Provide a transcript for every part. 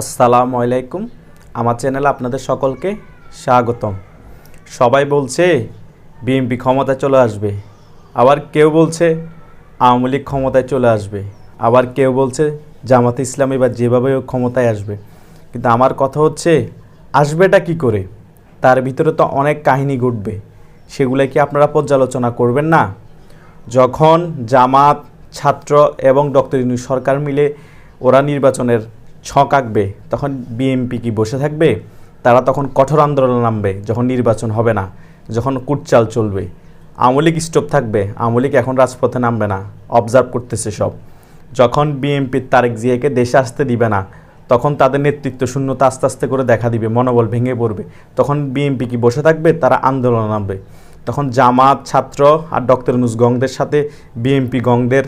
আসসালামু আলাইকুম। আমার চ্যানেলে আপনাদের সকলকে স্বাগতম। সবাই বলছে, বিএনপি ক্ষমতায় চলে আসবে। আবার কেউ বলছে, আওয়ামী লীগ ক্ষমতায় চলে আসবে। আবার কেউ বলছে, জামাতে ইসলামী বা যেভাবে ক্ষমতায় আসবে। কিন্তু আমার কথা হচ্ছে, আসবেটা কি করে? তার ভিতরে তো অনেক কাহিনী ঘটবে। সেগুলো কি আপনারা পর্যালোচনা করবেন না? যখন জামাত, ছাত্র এবং ডক্টর ইনু সরকার মিলে ওরা নির্বাচনের ছক আঁকবে, তখন বিএমপি কি বসে থাকবে? তারা তখন কঠোর আন্দোলন নামবে, যখন নির্বাচন হবে না, যখন কুটচাল চলবে। আওয়ামী লীগ স্টপ থাকবে, আওয়ামী লীগ এখন রাজপথে নামবে না অবজার্ভ করতেছে সব। যখন বিএনপির তারেক জিয়াকে দেশে আসতে দিবে না, তখন তাদের নেতৃত্ব শূন্যতা আস্তে আস্তে করে দেখা দিবে, মনোবল ভেঙে পড়বে। তখন বিএনপি কি বসে থাকবে? তারা আন্দোলন নামবে। তখন জামাত, ছাত্র আর ডক্টর নুস গংদের সাথে বিএমপি গংদের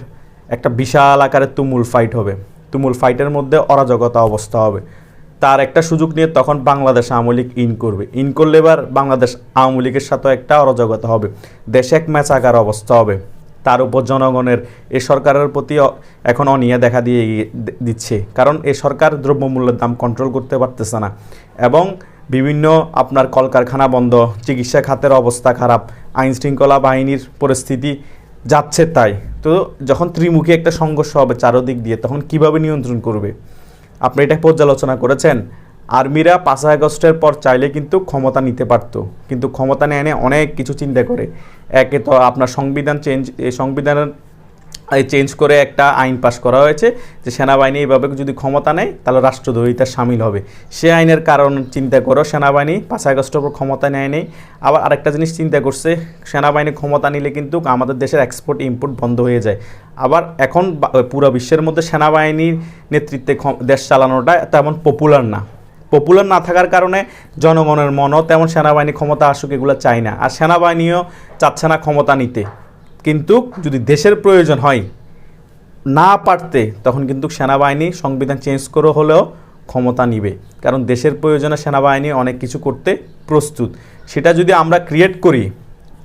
একটা বিশাল আকারের তুমুল ফাইট হবে। তুমুল ফাইটের মধ্যে অরাজকতা অবস্থা হবে। তার একটা সুযোগ নিয়ে তখন বাংলাদেশ আওয়ামী লীগ ইন করবে। ইন করলে এবার বাংলাদেশ আওয়ামী লীগের সাথেও একটা অরাজকতা হবে। দেশে এক ম্যাচ আকার অবস্থা হবে। তার উপর জনগণের, এ সরকারের প্রতি এখন অনিয়া দেখা দিয়ে দিচ্ছে। কারণ এ সরকার দ্রব্যমূল্যের দাম কন্ট্রোল করতে পারতেছে না। এবং বিভিন্ন আপনার কলকারখানা বন্ধ, চিকিৎসা খাতের অবস্থা খারাপ, আইনশৃঙ্খলা বাহিনীর পরিস্থিতি যাচ্ছে তাই। তো যখন ত্রিমুখী একটা সংঘর্ষ হবে চারোদিক দিয়ে, তখন কীভাবে নিয়ন্ত্রণ করবে? আপনি এটা পর্যালোচনা করেছেন। আর্মিরা পাঁচই আগস্টের পর চাইলে কিন্তু ক্ষমতা নিতে পারত। কিন্তু ক্ষমতা নেয় অনেক কিছু চিন্তা করে। একে তো আপনার সংবিধান চেঞ্জ এই সংবিধানের চেঞ্জ করে একটা আইন পাশ করা হয়েছে যে সেনাবাহিনী এইভাবে যদি ক্ষমতা নেয়, তাহলে রাষ্ট্রদ্রোহিতা সামিল হবে। সে আইনের কারণ চিন্তা করো, সেনাবাহিনী পাঁচই আগস্টের পর ক্ষমতা নেয় নেই। আবার আরেকটা জিনিস চিন্তা করছে, সেনাবাহিনী ক্ষমতা নিলে কিন্তু আমাদের দেশের এক্সপোর্ট ইম্পোর্ট বন্ধ হয়ে যায়। আবার এখন পুরো বিশ্বের মধ্যে সেনাবাহিনীর নেতৃত্বে দেশ চালানোটা তেমন পপুলার না। পপুলার না থাকার কারণে জনগণের মনও তেমন সেনাবাহিনী ক্ষমতা আসুক এগুলো চায় না। আর সেনাবাহিনীও চাচ্ছে না ক্ষমতা নিতে। কিন্তু যদি দেশের প্রয়োজন হয় না পারতে, তখন কিন্তু সেনাবাহিনী সংবিধান চেঞ্জ করে হলেও ক্ষমতা নিবে। কারণ দেশের প্রয়োজনে সেনাবাহিনী অনেক কিছু করতে প্রস্তুত। সেটা যদি আমরা ক্রিয়েট করি,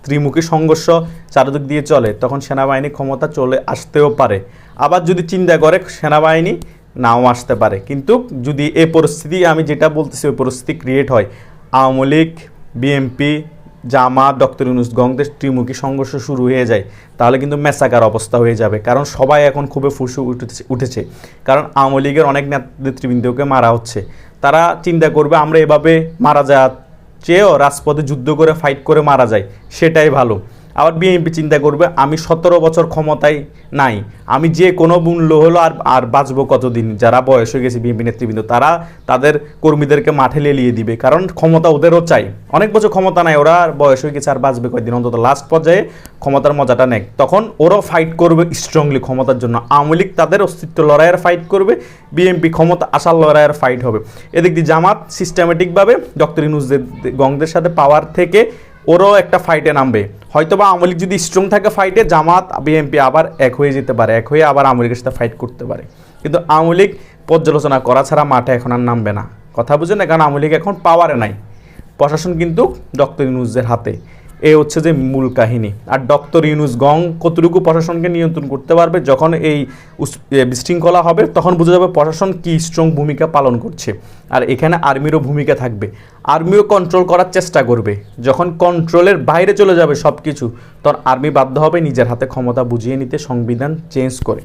ত্রিমুখী সংঘর্ষ চারদিক দিয়ে চলে, তখন সেনাবাহিনী ক্ষমতা চলে আসতেও পারে। আবার যদি চিন্তা করে, সেনাবাহিনী নাও আসতে পারে। কিন্তু যদি এই পরিস্থিতি, আমি যেটা বলতেছি, ওই পরিস্থিতি ক্রিয়েট হয়। আওয়ামী লীগ বিএমপি জামাত, ডক্টর ইউনুস গংদের ত্রিমুখী সংঘর্ষ শুরু হয়ে যায়, তাহলে কিন্তু মেসাকার অবস্থা হয়ে যাবে। কারণ সবাই এখন খুবই ফুসু উঠেছে উঠেছে। কারণ আওয়ামী লীগের অনেক নেত- নেতৃবৃন্দকে মারা হচ্ছে। তারা চিন্তা করবে, আমরা এভাবে মারা যাওয়ার চেয়েও রাজপথে যুদ্ধ করে ফাইট করে মারা যায়, সেটাই ভালো। আবার বিএনপি চিন্তা করবে, আমি সতেরো বছর ক্ষমতায় নাই। আমি যে কোনো মূল্য হলো আর আর বাঁচবো কতদিন? যারা বয়স হয়ে গেছে বিএনপি নেতৃবৃন্দ, তারা তাদের কর্মীদেরকে মাঠে লেলিয়ে দিবে। কারণ ক্ষমতা ওদেরও চাই। অনেক বছর ক্ষমতা নাই, ওরা আর বয়স হয়ে গেছে আর বাঁচবে কয়েকদিন অন্তত লাস্ট পর্যায়ে ক্ষমতার মজাটা নেয় তখন ওরাও ফাইট করবে স্ট্রংলি ক্ষমতার জন্য। আওয়ামী লীগ তাদের অস্তিত্ব লড়াইয়ের ফাইট করবে, বিএনপি ক্ষমতা আসার লড়াইয়ের ফাইট হবে। এদিক দিয়ে জামাত সিস্টেমেটিকভাবে ডক্টর ইনুজদের গংদের সাথে পাওয়ার থেকে ওরও একটা ফাইটে নামবে। হয়তো বা আওয়ামী লীগ যদি স্ট্রং থাকে ফাইটে জামাত বিএনপি আবার এক হয়ে যেতে পারে, এক হয়ে আবার আওয়ামী সাথে ফাইট করতে পারে। কিন্তু আওয়ামী লীগ পর্যালোচনা করা ছাড়া মাঠে এখন আর নামবে না। কথা বুঝেন না, কারণ আওয়ামী লীগ এখন পাওয়ারে নাই। প্রশাসন কিন্তু ডক্টর ইউনুসদের হাতে। এ হচ্ছে যে মূল কাহিনী। আর ডক্টর ইউনুস গং কতটুকু প্রশাসনকে নিয়ন্ত্রণ করতে পারবে, যখন এই বিশৃঙ্খলা হবে, তখন বোঝা যাবে প্রশাসন কি স্ট্রং ভূমিকা পালন করছে। আর এখানে আর্মিরও ভূমিকা থাকবে। আর্মিও কন্ট্রোল করার চেষ্টা করবে। যখন কন্ট্রোলের বাইরে চলে যাবে সব কিছু তখন আর্মি বাধ্য হবে নিজের হাতে ক্ষমতা বুঝিয়ে নিতে, সংবিধান চেঞ্জ করে।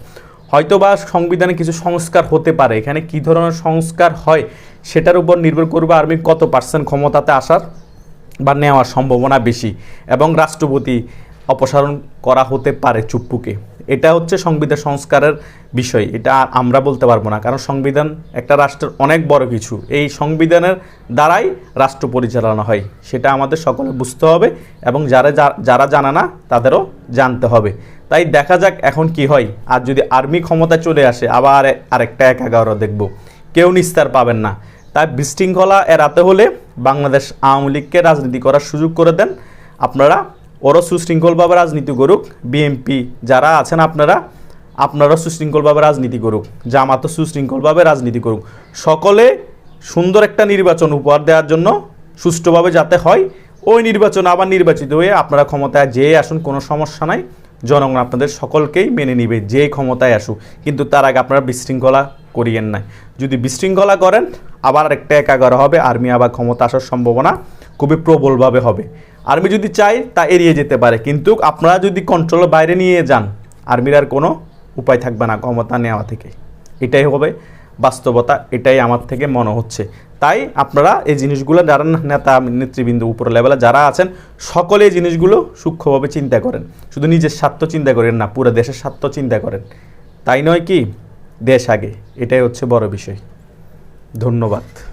হয়তো বা সংবিধানে কিছু সংস্কার হতে পারে। এখানে কী ধরনের সংস্কার হয়, সেটার উপর নির্ভর করবে আর্মি কত পার্সেন্ট ক্ষমতাতে আসার। বা নেওয়ার সম্ভাবনা বেশি এবং রাষ্ট্রপতি অপসারণ করা হতে পারে চুপ্পুকে। এটা হচ্ছে সংবিধান সংস্কারের বিষয়। এটা আমরা বলতে পারব না, কারণ সংবিধান একটা রাষ্ট্রের অনেক বড় কিছু। এই সংবিধানের দ্বারাই রাষ্ট্র পরিচালনা হয়, সেটা আমাদের সকলে বুঝতে হবে এবং যারা যারা জানে না তাদেরও জানতে হবে। তাই দেখা যাক এখন কি হয়। আর যদি আর্মি ক্ষমতা চলে আসে, আবার আরেকটা এক এগারো দেখব। কেউ নিস্তার পাবেন না। তাই বিশৃঙ্খলা এড়াতে হলে বাংলাদেশ আওয়ামী লীগকে রাজনীতি করার সুযোগ করে দেন। আপনারা ওরও সুশৃঙ্খলভাবে রাজনীতি করুক। বিএনপি যারা আছেন আপনারা আপনারা সুশৃঙ্খলভাবে রাজনীতি করুক। জামাতও সুশৃঙ্খলভাবে রাজনীতি করুক। সকলে সুন্দর একটা নির্বাচন উপহার দেওয়ার জন্য সুষ্ঠুভাবে যাতে হয়, ওই নির্বাচন আবার নির্বাচিত হয়ে আপনারা ক্ষমতায় যেয়ে আসুন, কোনো সমস্যা নাই। জনগণ আপনাদের সকলকেই মেনে নিবে যে ক্ষমতায় আসুক। কিন্তু তার আগে আপনারা বিশৃঙ্খলা করিয়েন না যদি বিশৃঙ্খলা করেন আবার একটা একাগার হবে আর্মি আবার ক্ষমতা আসার সম্ভাবনা খুবই প্রবলভাবে হবে। আর্মি যদি চায়, তা এড়িয়ে যেতে পারে, কিন্তু আপনারা যদি কন্ট্রোলের বাইরে নিয়ে যান আর্মির আর কোনো উপায় থাকবে না ক্ষমতা নেওয়া থেকে। এটাই হবে বাস্তবতা, এটাই আমার থেকে মনে হচ্ছে। তাই আপনারা এই জিনিসগুলো যারা নেতা, নেতৃবৃন্দ, উপর লেভেলে যারা আছেন, সকলে এই জিনিসগুলো সূক্ষ্মভাবে চিন্তা করেন। শুধু নিজের স্বার্থ চিন্তা করেন না, পুরো দেশের স্বার্থ চিন্তা করেন। তাই নয় কি? দেশ আগে, এটাই হচ্ছে বড় বিষয়। ধন্যবাদ।